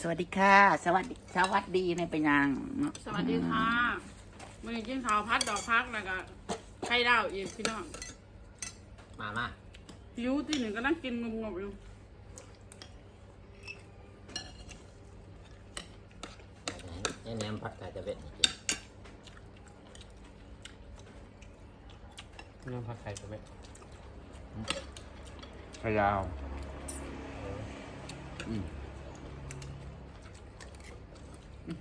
สวัสดีค่ะ สวัสดีสวัสดีในเป็นยังเนาะสวัสดีค่ะวันนี้กินข้าวพัดดอกพักแล้วก็ไข่ดาวอีกพี่น้องมามาหิวที่หนึ่งก็นั่งกินงงๆอยู่ไอ้แหนมผัดไก่จะเป็นกินเรื่องผัดไข่กับเบ็ดพยาวอืมอืม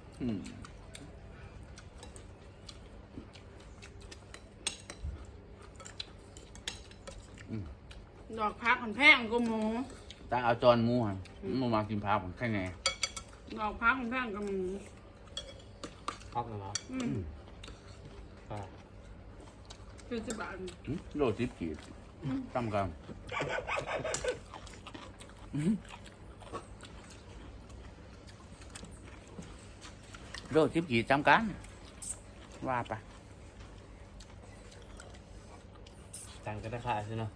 ดอกพักมันแพงก็หมู ตาเอาจอนหมูหันมันมากินพาผมแค่ไงดอกพักมันแพงก็หมูพักนะเนาะอืมอ่าคือสิบบาทหึโลสิบกีบตั้มกัน โลสิบกีบจำกันว่าไปตังก็ได้ค่าใช่เนาะ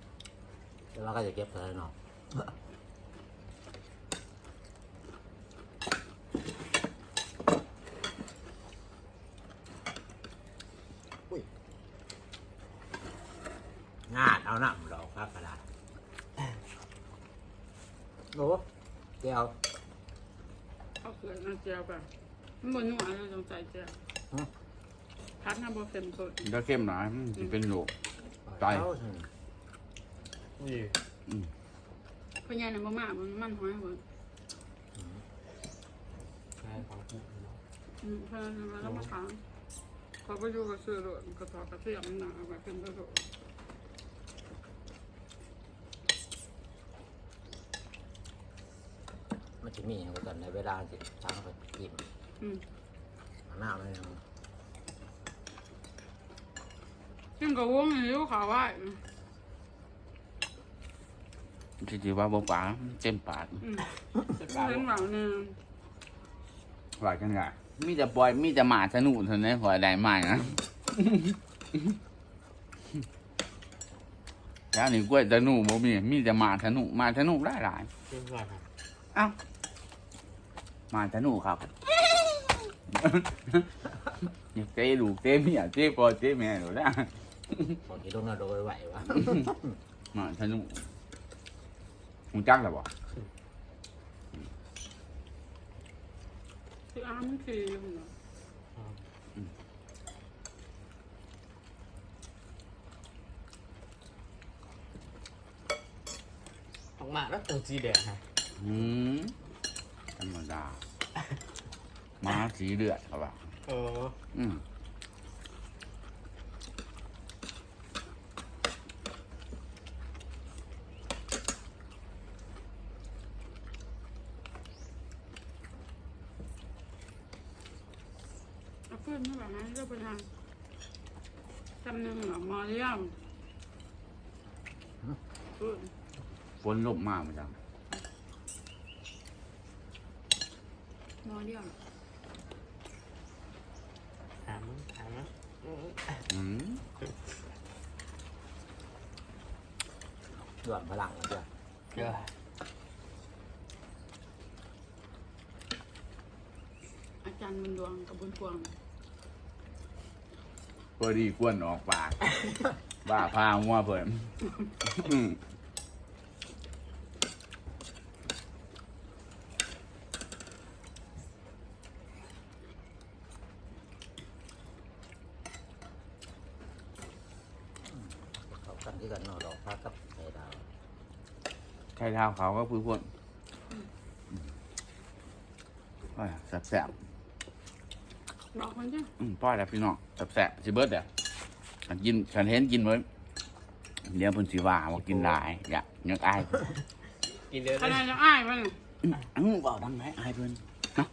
แล้วเราก็จะเก็บเธอเนาะอุ้ยงาดเอาหน้าดอกครับกระดาษโอ้เดี๋ยวเอาเกลือน้ำเจียวไป มันบนนัวเลยต้องใส่เจียวพัดน้ำโบเค็มสดเดี๋ยวเข้มหน่อยมันจะเป็นโลกไก่เอาสินี่เพราะยายเนี่ยบ่มากมันมันหอยเบิดใช่ของพูดเนาะอืมเพราะฉะนั้นเราต้องมาทานพอไปอยู่กับซื้อโดดกระถอกกระเทียมมันหนาเอาไปเป็นกระโดดมันจะมีอย่างกันในเวลาที่ช้างไปกิน อืมเอาหน้ามันยังกินกับวงหิวขาวไหวที่จริงว่าบ่ปากเต็มปากอืมเจ็ดเห็บาทนแบบนึงว่ากันไงมีแต่ปล่อยมีแต่หมาสนุกเท่านั้นขอได้ใหม่นะแล้วนี่กล้วยสนุกบ่มีมีแต่หมาสนุกหมาสนุกได้หลายเจ็ดบาทครับเอ้าหมาสนุกครับอยาก เต้ลูกเต้เมียเต้พ่อเต้แม่หนูได้บอกที่ต้องน่าโดยไหววะหมาสนุกมึงจักแล้วบ่คืออ้ามันคืออยู่เนาะออกมาแล้วตัวจีแดงฮะอืมธรรมดาห มาสีเลือดครับว่าเอออืมเอาเพื่อนไม่แบบนั้นก็ไปทางจำหนึ่งเหรอมอเรียมเพื่อนฝนลงมากมาจังมอเรียม ถามมั้งถามมั้ง อืม ด่วนพลังเลยจ้ะเกลืออาจารย์บุญดวงกับบุญพวงพอดีกวนออกปาก บ้าพาหัวเพิ่นอืมเขากันที่กันนอดอกพักกับ ไข่ดาวใครเท้าเขาก็คือพวกแสบบอกคนจ้ะๆอืมป้อยแล้วพี่น้องแสบๆสิเบิร์ดเดี๋ยวฉันกินฉันเห็นกินเบิร์ดเดี๋ยวเพิ่นสิว่าว่ากินหลายอยากอยากอายกินเดือดขนาดจะอ้ายมัน อืมอ้าวเบาดังไหมอายเพิ่นเนาะ